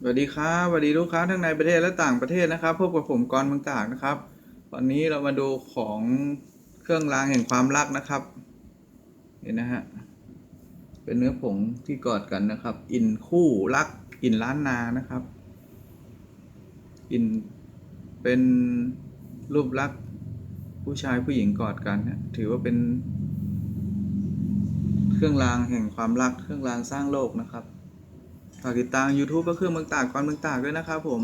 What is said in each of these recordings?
สวัสดีครับสวัสดีลูกค้าทั้งในประเทศและต่างประเทศนะครับ พบกับผมกรเมืองตากนะครับ วันนี้เรามาดูของเครื่องรางแห่งความรักนะครับ เห็นนะฮะ เป็นเนื้อผงที่กอดกันนะครับ อินคู่รัก อินล้านนานะครับ อินเป็นรูปลักษณ์ผู้ชายผู้หญิงกอดกันนะถือว่าเป็น เครื่องรางแห่งความรัก เครื่องรางสร้างโลกนะครับ ฝากติดตาม YouTube ก็คือเมืองตากก่อนเมืองตากด้วยนะครับผม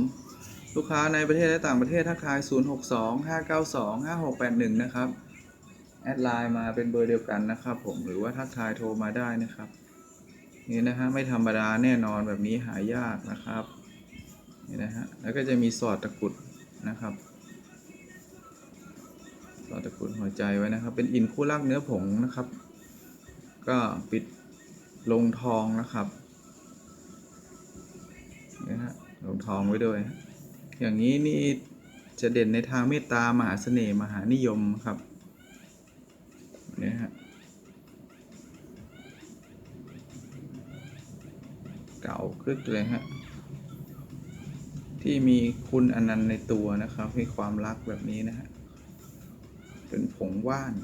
ลูกค้าในประเทศและต่างประเทศทักทาย 062 592 5681 นะครับ แอดไลน์มาเป็นเบอร์เดียวกันนะครับผมหรือว่าทักทายโทรมาได้นะครับ นี่นะฮะไม่ธรรมดาแน่นอนแบบนี้หายากนะครับนี่นะฮะแล้วก็จะมีสอดตะกุดนะครับ สอดตะกุดหัวใจไว้นะครับ เป็นอินคู่รักเนื้อผงนะครับ ก็ปิดลงทองนะครับ ฮะลงทองไว้ด้วย อย่างนี้นี่จะเด่นในทางเมตตามหาเสน่ห์มหานิยมครับเนี่ยฮะเก่าคึกเลยฮะที่มีคุณอนันต์ในตัวนะครับให้ความรักแบบนี้นะฮะเป็นผงว่าน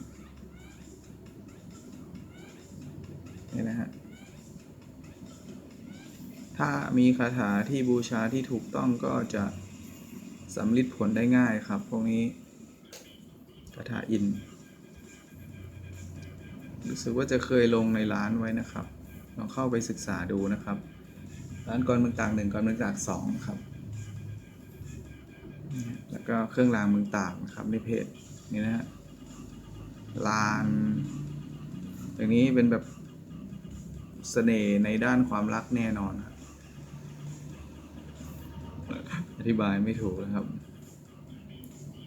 นี่นะฮะ ถ้ามีคาถาที่บูชาที่ถูกต้องก็จะสำลิดผลได้ง่ายครับ พวกนี้คาถาอิน รู้สึกว่าจะเคยลงในร้านไว้นะครับ ลองเข้าไปศึกษาดูนะครับ ร้านกรเมืองตากหนึ่งกรเมืองตากสองครับ แล้วก็เครื่องรางเมืองตากนะครับในเพจนี่นะฮะลานอย่างนี้เป็นแบบเสน่ห์ในด้านความรักแน่นอนครับ อธิบายไม่ถูกนะครับ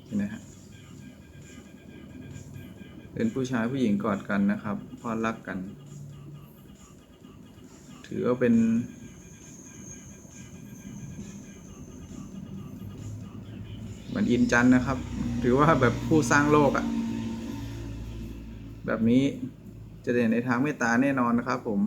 นี่นะฮะเป็นผู้ชายผู้หญิงกอดกันนะครับพราะรักกัน ถือว่าเป็น เหมือนอินจันนะครับ ถือว่าแบบผู้สร้างโลกอะ่ะ แบบนี้จะเด่นในทางเมตตาแน่นอนนะครับผม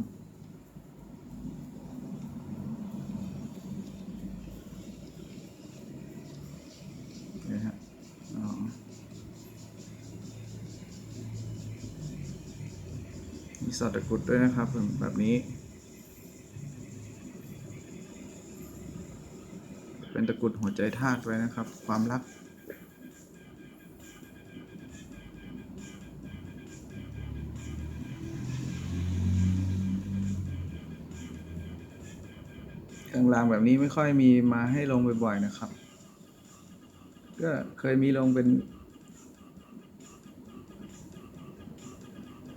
สอดตะกรุดด้วยนะครับผมแบบนี้ เป็นตะกรุดหัวใจทากไว้นะครับ ความรักเครื่องรางแบบนี้ไม่ค่อยมีมาให้ลงบ่อยๆนะครับ ก็เคยมีลงเป็น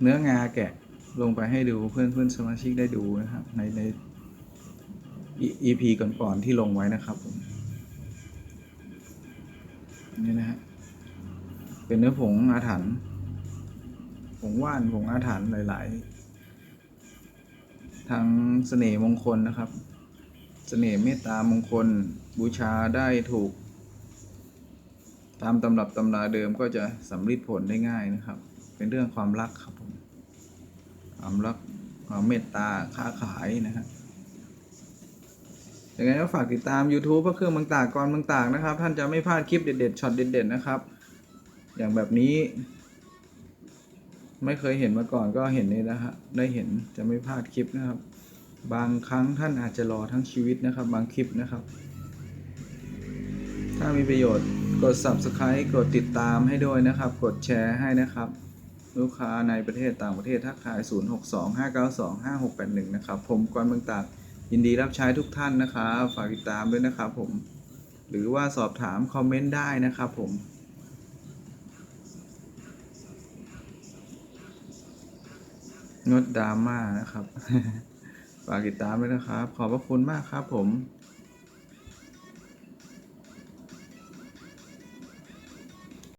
เนื้องาแกะ ลงไปให้ดูเพื่อนเพื่อนสมาชิกได้ดูนะครับ ในใน EP ก่อนๆที่ลงไว้นะครับผมนี่นะฮะเป็นเนื้อผงอาถรรพ์ผงว่านผงอาถรรพ์หลาย ๆ ทางเสน่ห์มงคลนะครับ เสน่ห์เมตตามงคลบูชาได้ถูก ตามตำรับตำราเดิมก็จะสำลิดผลได้ง่ายนะครับ เป็นเรื่องความรักครับผม ความรักความเมตตาค้าขายนะฮะยังไงก็ฝากติดตาม YouTube พระเครื่องมืองตากกรมืองตากนะครับ ท่านจะไม่พลาดคลิปเด็ดๆช็อตเด็ดๆนะครับ อย่างแบบนี้ ไม่เคยเห็นมาก่อนก็เห็นนี่นะฮะได้เห็นจะไม่พลาดคลิปนะครับ บางครั้งท่านอาจจะรอทั้งชีวิตนะครับ บางคลิปนะครับ ถ้ามีประโยชน์กด subscribe กดติดตามให้ด้วยนะครับ กดแชร์ให้นะครับ ลูกค้าในประเทศต่างประเทศทักทาย 0625925681 นะครับ ผมกรเมืองตากยินดีรับใช้ทุกท่านนะครับฝากติดตามด้วยนะครับผม หรือว่าสอบถามคอมเมนต์ได้นะครับผมงดดราม่านะครับ ฝากติดตามด้วยนะครับ ขอบพระคุณมากครับผม